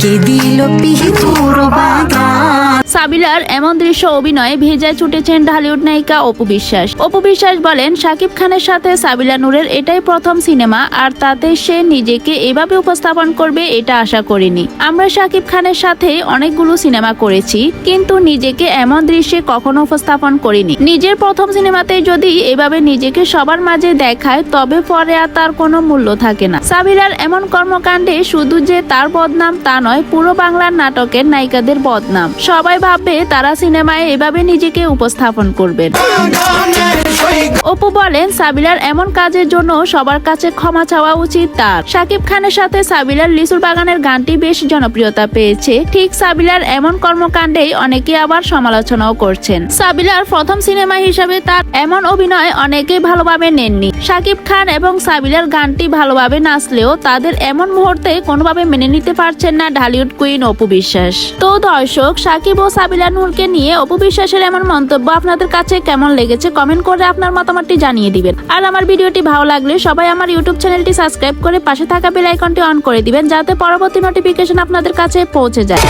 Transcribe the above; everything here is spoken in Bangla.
কে দিল পিহুর বাগান সাবিলার এমন দৃশ্য অভিনয়ে ভেজায় ছুটেছেন ঢালিউড নায়িকা অপু বিশ্বাস। অপু বিশ্বাস বলেন, শাকিব খানের সাথে সাবিলা নূরের এটাই প্রথম সিনেমা, আর তাতে সে নিজেকে এভাবে উপস্থাপন করবে এটা আশা করিনি। আমরা শাকিব খানের সাথে অনেকগুলো সিনেমা করেছি, কিন্তু নিজেকে এমন দৃশ্যে কখনো উপস্থাপন করিনি। নিজের প্রথম সিনেমাতে যদি এভাবে নিজেকে সবার মাঝে দেখায়, তবে পরে আর তার কোনো মূল্য থাকে না। সাবিলার এমন কর্মকাণ্ডে শুধু যে তার বদনাম তা নয়, পুরো বাংলার নাটকের নায়িকাদের বদনাম। সবাই ভাববে তারা সিনেমায় এভাবে নিজেকে উপস্থাপন করবেন। অপু বলেন, সাবিলার এমন কাজের জন্য সবার কাছে ক্ষমা চাওয়া উচিত তার। সাকিব খানের সাথে সাবিলার লিচুর বাগানের গানটি বেশ জনপ্রিয়তা পেয়েছে। ঠিক সাবিলার এমন কর্মকাণ্ডেই অনেকে আবার সমালোচনাও করছেন। সাবিলার প্রথম সিনেমা হিসাবে তার এমন অভিনয় অনেকে ভালোভাবে নেননি। সাকিব খান এবং সাবিলার গানটি ভালোভাবে নাচলেও তাদের এমন মুহূর্তে কোনোভাবে মেনে নিতে পারছেন না ঢালিউড কুইন অপু বিশ্বাস। তো দর্শক সাকিব ও সাবিলা নূরকে নিয়ে অপু বিশ্বাসের এমন মন্তব্য আপনাদের কাছে কেমন লেগেছে কমেন্ট করে আপনার মতামতটি জানিয়ে দিবেন। আর আমার ভিডিওটি ভালো লাগলে সবাই আমার ইউটিউব চ্যানেলটি সাবস্ক্রাইব করে পাশে থাকা বেল আইকনটি অন করে দিবেন, যাতে পরবর্তী নোটিফিকেশন আপনাদের কাছে পৌঁছে যায়।